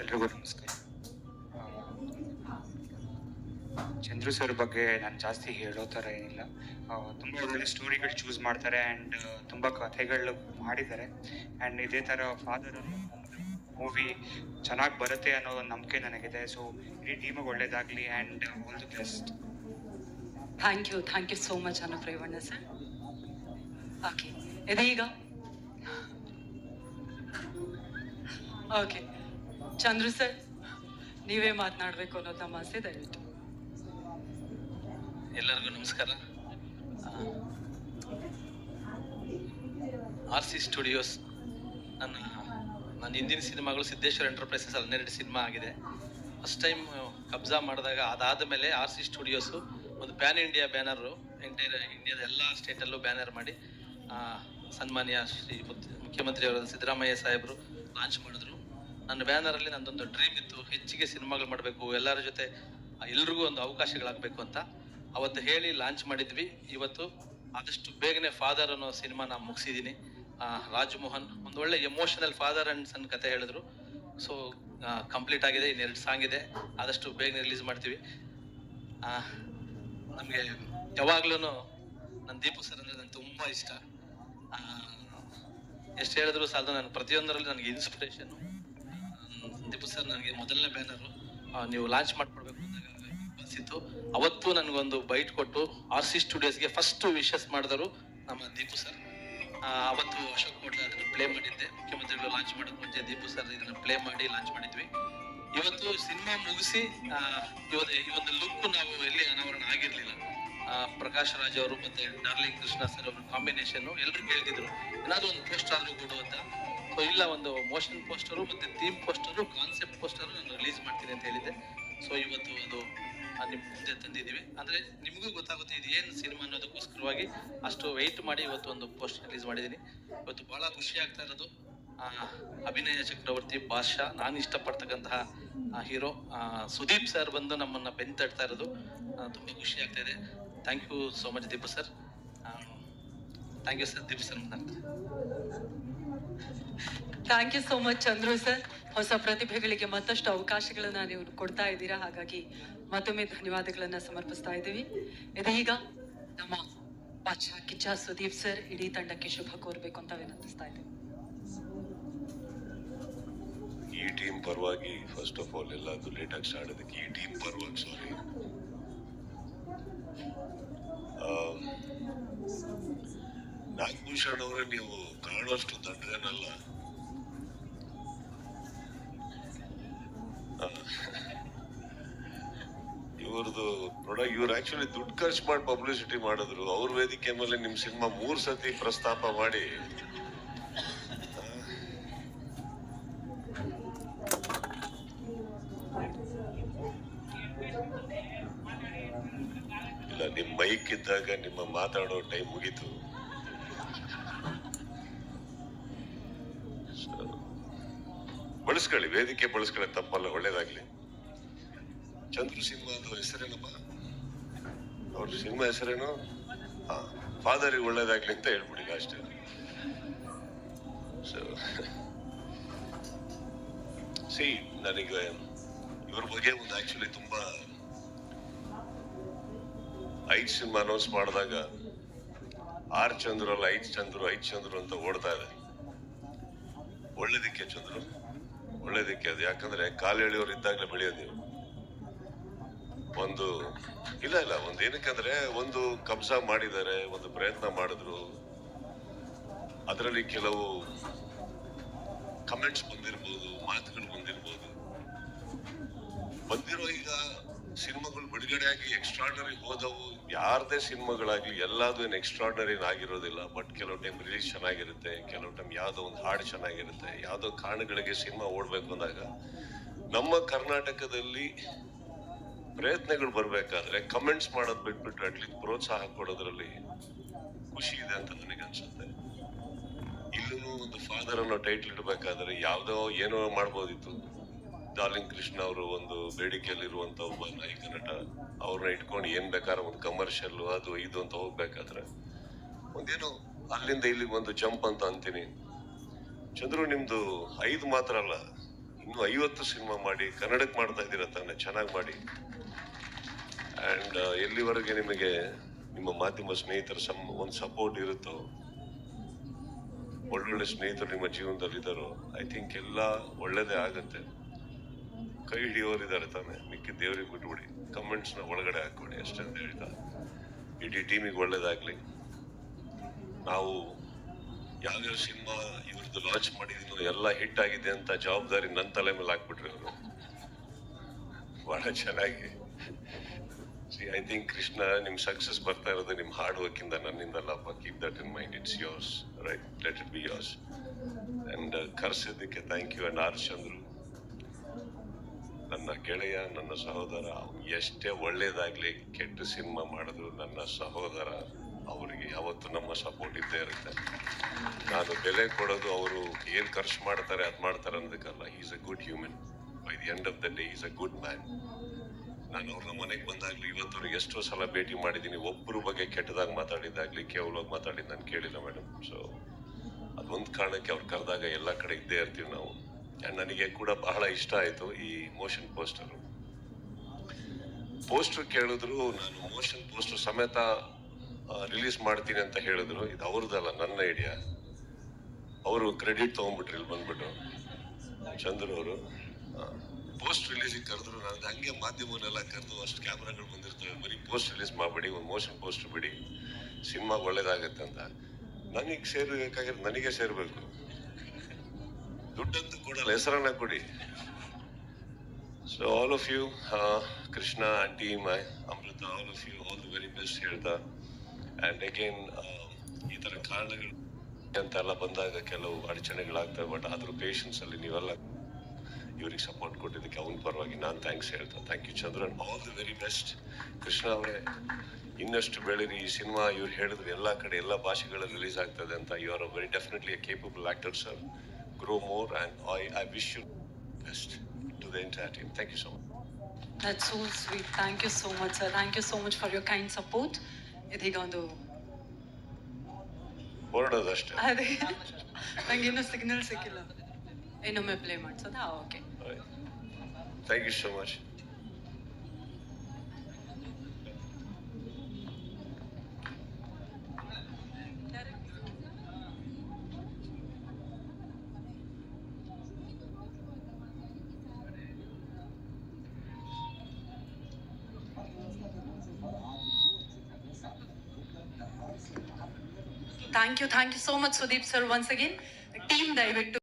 ಎಲ್ರಿಗೂ ನಮಸ್ಕಾರ. ಚಂದ್ರು ಸರ್ ಬಗ್ಗೆ ನಾನು ಜಾಸ್ತಿ ಹೇಳೋ ಥರ ಏನಿಲ್ಲ. ತುಂಬ ಒಳ್ಳೆ ಸ್ಟೋರಿಗಳು ಚೂಸ್ ಮಾಡ್ತಾರೆ ಆ್ಯಂಡ್ ತುಂಬ ಕಥೆಗಳು ಮಾಡಿದ್ದಾರೆ. ಆ್ಯಂಡ್ ಇದೇ ಥರ ಫಾದರ್ ಮೂವಿ ಚೆನ್ನಾಗಿ ಬರುತ್ತೆ ಅನ್ನೋ ಒಂದು ನಂಬಿಕೆ ನನಗಿದೆ. ಸೊ ಇಡೀ ಟೀಮಿಗೆ ಒಳ್ಳೇದಾಗಲಿ and all the best thank you thank you so much ಅನ್ನ ಪ್ರೇವಣ್ಣ ಸರ್ ಓಕೆ ಇದೀಗ? ಓಕೆ ಚಂದ್ರು ಸರ್, ನೀವೇ ಮಾತನಾಡಬೇಕು ಅನ್ನೋ ನಮ್ಮ ಆಸೆ ದಯವಿಟ್ಟು. ಎಲ್ಲರಿಗೂ ನಮಸ್ಕಾರ. ಆರ್ ಸಿ ಸ್ಟುಡಿಯೋಸ್ ನನ್ನ ನನ್ನ ಹಿಂದಿನ ಸಿನಿಮಾಗಳು ಸಿದ್ದೇಶ್ವರ ಎಂಟರ್ಪ್ರೈಸಸ್ ಹನ್ನೆರಡು ಸಿನಿಮಾ ಆಗಿದೆ. ಫಸ್ಟ್ ಟೈಮ್ ಕಬ್ಜಾ ಮಾಡಿದಾಗ ಅದಾದ ಮೇಲೆ ಆರ್ ಸಿ ಸ್ಟುಡಿಯೋಸು, ಒಂದು ಪ್ಯಾನ್ ಇಂಡಿಯಾ ಬ್ಯಾನರು, ಎಂಟೈರ್, ಇಂಡಿಯಾದ ಎಲ್ಲ ಸ್ಟೇಟಲ್ಲೂ ಬ್ಯಾನರ್ ಮಾಡಿ ಸನ್ಮಾನ್ಯ ಶ್ರೀ ಮುಖ್ಯಮಂತ್ರಿಯವರ ಸಿದ್ದರಾಮಯ್ಯ ಸಾಹೇಬರು ಲಾಂಚ್ ಮಾಡಿದ್ರು. ನನ್ನ ಬ್ಯಾನರಲ್ಲಿ ನಂದೊಂದು ಡ್ರೀಮ್ ಇತ್ತು, ಹೆಚ್ಚಿಗೆ ಸಿನಿಮಾಗಳು ಮಾಡಬೇಕು, ಎಲ್ಲರ ಜೊತೆ ಎಲ್ರಿಗೂ ಒಂದು ಅವಕಾಶಗಳಾಗಬೇಕು ಅಂತ. ಅವತ್ತು ಹೇಳಿ ಲಾಂಚ್ ಮಾಡಿದ್ವಿ. ಇವತ್ತು ಆದಷ್ಟು ಬೇಗನೆ ಫಾದರ್ ಅನ್ನೋ ಸಿನಿಮಾ ನಾನು ಮುಗಿಸಿದ್ದೀನಿ. ರಾಜಮೋಹನ್, ಒಂದು ಒಳ್ಳೆ ಎಮೋಷನಲ್ ಫಾದರ್ ಅಂಡ್ ಸನ್ ಕತೆ ಹೇಳಿದ್ರು. ಸೊ ಕಂಪ್ಲೀಟ್ ಆಗಿದೆ, ಇನ್ನೆರಡು ಸಾಂಗ್ ಇದೆ. ಆದಷ್ಟು ಬೇಗನೆ ರಿಲೀಸ್ ಮಾಡ್ತೀವಿ. ನಮಗೆ ಯಾವಾಗ್ಲೂ ನನ್ನ ದೀಪು ಸರ್ ಅಂದರೆ ನನಗೆ ತುಂಬ ಇಷ್ಟ. ಎಷ್ಟು ಹೇಳಿದ್ರು ಸಾಲದು, ನಾನು ಪ್ರತಿಯೊಂದರಲ್ಲಿ ನನಗೆ ಇನ್ಸ್ಪಿರೇಷನ್ನು ದೀಪು ಸರ್ ನನಗೆ ಮೊದಲನೇ ಬ್ಯಾನರು. ನೀವು ಲಾಂಚ್ ಮಾಡ್ಕೊಡ್ಬೇಕು ಅನಿಸಿತ್ತು. ಅವತ್ತು ನನಗೊಂದು ಬೈಟ್ ಕೊಟ್ಟು ಆರ್ ಸಿ ಸ್ಟುಡಿಯೋಸ್ಗೆ ಫಸ್ಟ್ ವಿಶಸ್ ಮಾಡಿದರು ನಮ್ಮ ದೀಪು ಸರ್. ಅವತ್ತು ಅಶೋಕ್ ಕೋಟ್ಲೆ ಅದನ್ನು ಪ್ಲೇ ಮಾಡಿದ್ದೆ. ಮುಖ್ಯಮಂತ್ರಿಗಳು ಲಾಂಚ್ ಮಾಡೋಕೆ ಮುಂಚೆ ದೀಪು ಸರ್ ಇದನ್ನು ಪ್ಲೇ ಮಾಡಿ ಲಾಂಚ್ ಮಾಡಿದ್ವಿ. ಇವತ್ತು ಸಿನಿಮಾ ಮುಗಿಸಿ ಇವತ್ತು ಈ ಲುಕ್ ನಾವು ಎಲ್ಲಿ ಅನಾವರಣ ಆಗಿರಲಿಲ್ಲ. ಪ್ರಕಾಶ್ ರಾಜ್ ಅವರು ಮತ್ತೆ ಡಾರ್ಲಿಂಗ್ ಕೃಷ್ಣ ಸರ್ ಅವ್ರ ಕಾಂಬಿನೇಷನ್ ಎಲ್ಲರಿಗೂ ಕೇಳ್ತಿದ್ರು ಏನಾದ್ರು ಒಂದು ಪೋಸ್ಟ್ ಆದ್ರೂ ಕೊಡು ಅಂತ. ಇಲ್ಲ, ಒಂದು ಮೋಷನ್ ಪೋಸ್ಟರು ಮತ್ತೆ ಥೀಮ್ ಪೋಸ್ಟರು ಕಾನ್ಸೆಪ್ಟ್ ಪೋಸ್ಟರು ನಾನು ರಿಲೀಸ್ ಮಾಡ್ತೀನಿ ಅಂತ ಹೇಳಿದ್ದೆ. ಸೊ ಇವತ್ತು ಅದು ನಿಮ್ಮ ಮುಂದೆ ತಂದಿದ್ದೀವಿ. ಅಂದರೆ ನಿಮಗೂ ಗೊತ್ತಾಗುತ್ತೆ ಇದು ಏನು ಸಿನಿಮಾ ಅನ್ನೋದಕ್ಕೋಸ್ಕರವಾಗಿ ಅಷ್ಟು ವೆಯ್ಟ್ ಮಾಡಿ ಇವತ್ತು ಒಂದು ಪೋಸ್ಟ್ ರಿಲೀಸ್ ಮಾಡಿದ್ದೀನಿ. ಇವತ್ತು ಭಾಳ ಖುಷಿ ಆಗ್ತಾ ಇರೋದು. ಅಭಿನಯ ಚಕ್ರವರ್ತಿ ಬಾದಶಾ. ನಾನು ಇಷ್ಟಪಡ್ತಕ್ಕಂತಹ ಹೀರೋ ಸುದೀಪ್ ಸರ್ ಬಂದು ನಮ್ಮನ್ನು ಬೆನ್ ತಡ್ತಾ ಇರೋದು ತುಂಬಾ ಖುಷಿ ಆಗ್ತಾ ಇದೆ. Thank you so much Deepa sir thank you sir Deep sir ಮಾತಾಡ್ತಾರೆ thank you so much Chandru sir ಹೊಸ ಪ್ರತಿಭೆಗಳಿಗೆ ಮತ್ತಷ್ಟು ಅವಕಾಶಗಳನ್ನು ನೀವು ಕೊಡ್ತಾ ಇದ್ದೀರಾ? ಹಾಗಾಗಿ ಮತ್ತೊಮ್ಮೆ ಧನ್ಯವಾದಗಳನ್ನ ಸಮರ್ಪಿಸ್ತಾ ಇದ್ದೀವಿ. ಇದೀಗ ನಮ್ಮ ಪಾಚಾ ಕಿಚ್ಚ ಸುದೀಪ್ ಸರ್ ಇಡೀ ತಂಡಕ್ಕೆ ಶುಭ ಕೋರ್ಬೇಕು ಅಂತ ವಿನಂತಿಸ್ತಾ ಇದ್ದೀವಿ. ಈ ಟೀಮ್ ಪರವಾಗಿ ಫಸ್ಟ್ ಆಫ್ ಆಲ್ ಎಲ್ಲಾದ್ರು ಲೇಟ್ ಆಗಿ ಸ್ಟಾರ್ಟ್ ಈ ಟೀಮ್ ಪರವಾಗಿ ಸಾರಿ ನಾಗಭೂಷಣ್ ಅವರೇ ನೀವು ಕಾಣುವಷ್ಟು ದಡ್ರೇನಲ್ಲ ಇವ್ರದ್ದು ಪ್ರಾಡಕ್ಟ್ ಇವ್ರು ಆಕ್ಚುಲಿ ದುಡ್ಡು ಖರ್ಚು ಮಾಡಿ ಪಬ್ಲಿಸಿಟಿ ಮಾಡಿದ್ರು. ಅವ್ರ ವೇದಿಕೆ ಮೇಲೆ ನಿಮ್ಮ ಸಿನಿಮಾ ಮೂರ್ ಸತಿ ಪ್ರಸ್ತಾಪ ಮಾಡಿ. ಇಲ್ಲ ನಿಮ್ಮ ಮೈಕ್ ಇದ್ದಾಗ ನಿಮ್ಮ ಮಾತಾಡೋ ಟೈಮ್ ಮುಗೀತು. ಬಳಸ್ಕೊಳ್ಳಿ, ವೇದಿಕೆ ಬಳಸ್ಕೊಳ್ಳಿ ತಪ್ಪಲ್ಲ, ಒಳ್ಳೇದಾಗ್ಲಿ. ಚಂದ್ರು ಅಂತ ಹೆಸರೇನಪ್ಪ? ಅವ್ರ ಸಿಂಹ ಹೆಸರೇನು? ಹಾ, ಫಾದರಿಗೆ ಒಳ್ಳೇದಾಗ್ಲಿ ಅಂತ ಹೇಳ್ಬಿಡಿ ಅಷ್ಟೇ ಸೊ ಸಿ ನನಗೆ ಇವ್ರ ಬಗ್ಗೆ ಒಂದು ಆಕ್ಚುಲಿ ತುಂಬಾ ಐದು ಸಿನಿಮಾ ಅನೌನ್ಸ್ ಮಾಡಿದಾಗ ಆರ್ ಚಂದ್ರಲ್ಲ ಐದ್ ಚಂದ್ರು, ಐದು ಚಂದ್ರು ಅಂತ ಓಡ್ತಾ ಇದೆ. ಒಳ್ಳೇದಕ್ಕೆ ಚಂದ್ರು. ಒಳ್ಳೇದಕ್ಕೆ ಅದು. ಯಾಕಂದ್ರೆ ಕಾಲು ಎಳೆಯೋರು ಇದ್ದಾಗಲೇ ಬೆಳೆಯೋದು ಒಂದು, ಇಲ್ಲ ಇಲ್ಲ, ಒಂದು ಏನಕ್ಕಂದ್ರೆ ಒಂದು ಕಬ್ಜಾ ಮಾಡಿದ್ದಾರೆ, ಒಂದು ಪ್ರಯತ್ನ ಮಾಡಿದ್ರು. ಅದರಲ್ಲಿ ಕೆಲವು ಕಮೆಂಟ್ಸ್ ಬಂದಿರ್ಬೋದು, ಮಾತುಗಳು ಬಂದಿರ್ಬೋದು. ಬಂದಿರೋ ಈಗ ಸಿನಿಮಾಗಳು ಬಿಡುಗಡೆ ಆಗಿ ಎಕ್ಸ್ಟ್ರಾಡನರಿ ಹೋದವು. ಯಾರದೇ ಸಿನಿಮಾಗಳಾಗ್ಲಿ ಎಲ್ಲಾದು ಏನು ಎಕ್ಸ್ಟ್ರಾಡನರಿ ಆಗಿರೋದಿಲ್ಲ. ಬಟ್ ಕೆಲವು ಟೈಮ್ ರಿಲೀಸ್ ಚೆನ್ನಾಗಿರುತ್ತೆ, ಕೆಲವು ಟೈಮ್ ಯಾವುದೋ ಒಂದು ಹಾಡು ಚೆನ್ನಾಗಿರುತ್ತೆ, ಯಾವುದೋ ಕಾರಣಗಳಿಗೆ ಸಿನಿಮಾ ಓಡ್ಬೇಕು ಅಂದಾಗ ನಮ್ಮ ಕರ್ನಾಟಕದಲ್ಲಿ ಪ್ರಯತ್ನಗಳು ಬರಬೇಕಾದ್ರೆ ಕಮೆಂಟ್ಸ್ ಮಾಡೋದು ಬಿಟ್ಬಿಟ್ಟು ಅಟ್ಲೀಸ್ಟ್ ಪ್ರೋತ್ಸಾಹ ಕೊಡೋದ್ರಲ್ಲಿ ಖುಷಿ ಇದೆ ಅಂತ ನನಗೆ ಅನ್ಸುತ್ತೆ. ಇಲ್ಲೂ ಒಂದು ಫಾದರ್ ಅನ್ನೋ ಟೈಟ್ಲ್ ಇಡಬೇಕಾದ್ರೆ ಯಾವುದೋ ಏನೋ ಮಾಡ್ಬೋದಿತ್ತು. ಡಾರ್ಲಿಂಗ್ ಕೃಷ್ಣ ಅವರು ಒಂದು ಬೇಡಿಕೆಯಲ್ಲಿರುವಂತ ಒಬ್ಬ ನಾಯಕ ನಟ ಅವ್ರನ್ನ ಇಟ್ಕೊಂಡು ಏನ್ ಬೇಕಾದ್ರೆ ಒಂದು ಕಮರ್ಷಿಯಲ್ ಅದು ಇದು ಅಂತ ಹೋಗ್ಬೇಕಾದ್ರೆ ಒಂದೇನು ಅಲ್ಲಿಂದ ಇಲ್ಲಿಗೆ ಒಂದು ಜಂಪ್ ಅಂತ ಅಂತೀನಿ. ಚಂದ್ರು, ನಿಮ್ದು ಐದು ಮಾತ್ರ ಅಲ್ಲ, ಇನ್ನು ಐವತ್ತು ಸಿನಿಮಾ ಮಾಡಿ ಕನ್ನಡಕ್ಕೆ ಮಾಡ್ತಾ ಇದ್ದೀರ ತಾನೆ, ಚೆನ್ನಾಗಿ ಮಾಡಿ. ಅಂಡ್ ಎಲ್ಲಿವರೆಗೆ ನಿಮಗೆ ನಿಮ್ಮ ಮಾಧ್ಯಮ ಸ್ನೇಹಿತರ ಸಮ್, ಒಂದು ಸಪೋರ್ಟ್ ಇರುತ್ತೋ, ಒಳ್ಳೊಳ್ಳೆ ಸ್ನೇಹಿತರು ನಿಮ್ಮ ಜೀವನದಲ್ಲಿ ಇದ್ದಾರೋ ಐ ಥಿಂಕ್ ಎಲ್ಲ ಒಳ್ಳೇದೇ ಆಗತ್ತೆ. ಕೈ ಹಿಡಿಯೋರು ಇದ್ದಾರೆ ತಾನೆ. ಮಿಕ್ಕಿ ದೇವ್ರಿಗೆ ಬಿಟ್ಬಿಡಿ. ಕಮೆಂಟ್ಸ್ನ ಒಳಗಡೆ ಹಾಕ್ಕೊಡಿ ಅಷ್ಟೇ ಅಂತ ಹೇಳ್ತಾ. ಇಡೀ ಟೀಮಿಗೆ ಒಳ್ಳೇದಾಗ್ಲಿ. ನಾವು ಯಾವ್ಯಾವ ಸಿನಿಮಾ ಇವ್ರದ್ದು ಲಾಂಚ್ ಮಾಡಿದೀನೋ ಎಲ್ಲ ಹಿಟ್ ಆಗಿದೆ ಅಂತ ಜವಾಬ್ದಾರಿ ನನ್ನ ತಲೆ ಮೇಲೆ ಹಾಕ್ಬಿಟ್ರಿ ಅವರು ಬಹಳ ಚೆನ್ನಾಗಿ. ಸಿ ಐ ಥಿಂಕ್ ಕೃಷ್ಣ ನಿಮ್ಮ ಸಕ್ಸಸ್ ಬರ್ತಾ ಇರೋದು ನಿಮ್ಮ ಹಾರ್ಡ್ ವರ್ಕ್ ಇಂದ ನನ್ನಿಂದಲ್ಲಪ್ಪ keep that in mind it's yours right let it be yours and ಕರ್ಸಿದ್ದಕ್ಕೆ thank you and R Chandru ನನ್ನ ಗೆಳೆಯ, ನನ್ನ ಸಹೋದರ ಎಷ್ಟೇ ಒಳ್ಳೇದಾಗ್ಲಿ, ಕೆಟ್ಟ ಸಿನಿಮಾ ಮಾಡಿದ್ರು ನನ್ನ ಸಹೋದರ, ಅವರಿಗೆ ಯಾವತ್ತು ನಮ್ಮ ಸಪೋರ್ಟ್ ಇದ್ದೇ ಇರುತ್ತೆ. ನಾನು ಬೆಲೆ ಕೊಡೋದು ಅವರು ಏನು ಖರ್ಚು ಮಾಡ್ತಾರೆ, ಅದು ಮಾಡ್ತಾರೆ ಅನ್ನೋದಕ್ಕಲ್ಲ is a good human by the end of the day is a good man ನಾನು ಅವ್ರನ್ನ ಮನೆಗೆ ಬಂದಾಗ್ಲಿ ಇವತ್ತವ್ರಿಗೆ ಎಷ್ಟೋ ಸಲ ಭೇಟಿ ಮಾಡಿದ್ದೀನಿ. ಒಬ್ಬರ ಬಗ್ಗೆ ಕೆಟ್ಟದಾಗಿ ಕೇವಲ ಕೇವಲವಾಗಿ ಮಾತಾಡಿದ್ದು ನಾನು ಕೇಳಿಲ್ಲ ಮೇಡಮ್ ಸೊ ಅದೊಂದು ಕಾರಣಕ್ಕೆ ಅವ್ರು ಕರೆದಾಗ ಎಲ್ಲ ಕಡೆ ಇದ್ದೇ ಇರ್ತೀವಿ ನಾವು. ನನಗೆ ಕೂಡ ಬಹಳ ಇಷ್ಟ ಆಯ್ತು ಈ ಮೋಷನ್ ಪೋಸ್ಟರ್ ಪೋಸ್ಟರ್ ಕೇಳಿದ್ರು, ನಾನು ಮೋಷನ್ ಪೋಸ್ಟರ್ ಸಮೇತ ರಿಲೀಸ್ ಮಾಡ್ತೀನಿ ಅಂತ ಹೇಳಿದ್ರು. ಇದು ಅವ್ರದ್ದಲ್ಲ, ನನ್ನ ಐಡಿಯಾ ಅವರು ಕ್ರೆಡಿಟ್ ತಗೊಂಡ್ಬಿಟ್ರಿ, ಇಲ್ಲಿ ಬಂದ್ಬಿಟ್ಟು. ಚಂದ್ರು ಅವರು ಪೋಸ್ಟ್ ರಿಲೀಸಿಗೆ ಕರೆದ್ರು. ನಾನು ಹಂಗೆ ಮಾಧ್ಯಮವನ್ನೆಲ್ಲ ಕರೆದು, ಅಷ್ಟು ಕ್ಯಾಮ್ರಾಗಳು ಬಂದಿರ್ತವೆ, ಬರೀ ಪೋಸ್ಟ್ ರಿಲೀಸ್ ಮಾಡಬೇಡಿ, ಒಂದು ಮೋಷನ್ ಪೋಸ್ಟ್ ಬಿಡಿ. ಸಿನಿಮಾ ಒಳ್ಳೇದಾಗತ್ತೆ ಅಂತ. ನನಗೆ ಸೇರ್ಬೇಕಾಗಿರೋದು, ನನಗೆ ಸೇರ್ಬೇಕು. ದುಡ್ಡಂತೂ ಕೊಡಲ್ಲ, ಹೆಸರನ್ನ ಕೊಡಿ. So all of you Krishna team Amrutha all of you all the very best ಹೇಳ್ತಾ. ಆ್ಯಂಡ್ ಅಗೇನ್ ಈ ಥರ ಕಾರಣಗಳು ಅಂತೆಲ್ಲ ಬಂದಾಗ ಕೆಲವು ಅಡಚಣೆಗಳಾಗ್ತವೆ ಬಟ್ ಆದ್ರೂ ಪೇಷನ್ಸಲ್ಲಿ ನೀವೆಲ್ಲ ಇವ್ರಿಗೆ ಸಪೋರ್ಟ್ ಕೊಟ್ಟಿದ್ದಕ್ಕೆ ಅವನ ಪರವಾಗಿ ನಾನು ಥ್ಯಾಂಕ್ಸ್ ಹೇಳ್ತಾ. Thank you Chandran all the very best Krishna ಅವರೇ, ಇನ್ನಷ್ಟು ಬೆಳೀರಿ. ಈ ಸಿನಿಮಾ ಇವ್ರು ಹೇಳಿದ್ರು ಎಲ್ಲ ಕಡೆ, ಎಲ್ಲ ಭಾಷೆಗಳಲ್ಲಿ ರಿಲೀಸ್ ಆಗ್ತದೆ ಅಂತ. You are a very definitely capable actor sir grow more and I I wish you best to the entire team thank you so much that so sweet thank you so much sir thank you so much for your kind support ಇದೀಗ ಒಂದು ಹೊರಡೋದಷ್ಟೇ ಅದೇ ನಂಗೆ ಇನ್ನೂ signal ಸಿಕ್ಕಿಲ್ಲ ಇನ್ನೊಮ್ಮೆ play ಮಾಡ್ಸೋದಾ okay thank you so much thank you thank you so much Sudeep sir once again team ದಯವಿಟ್ಟು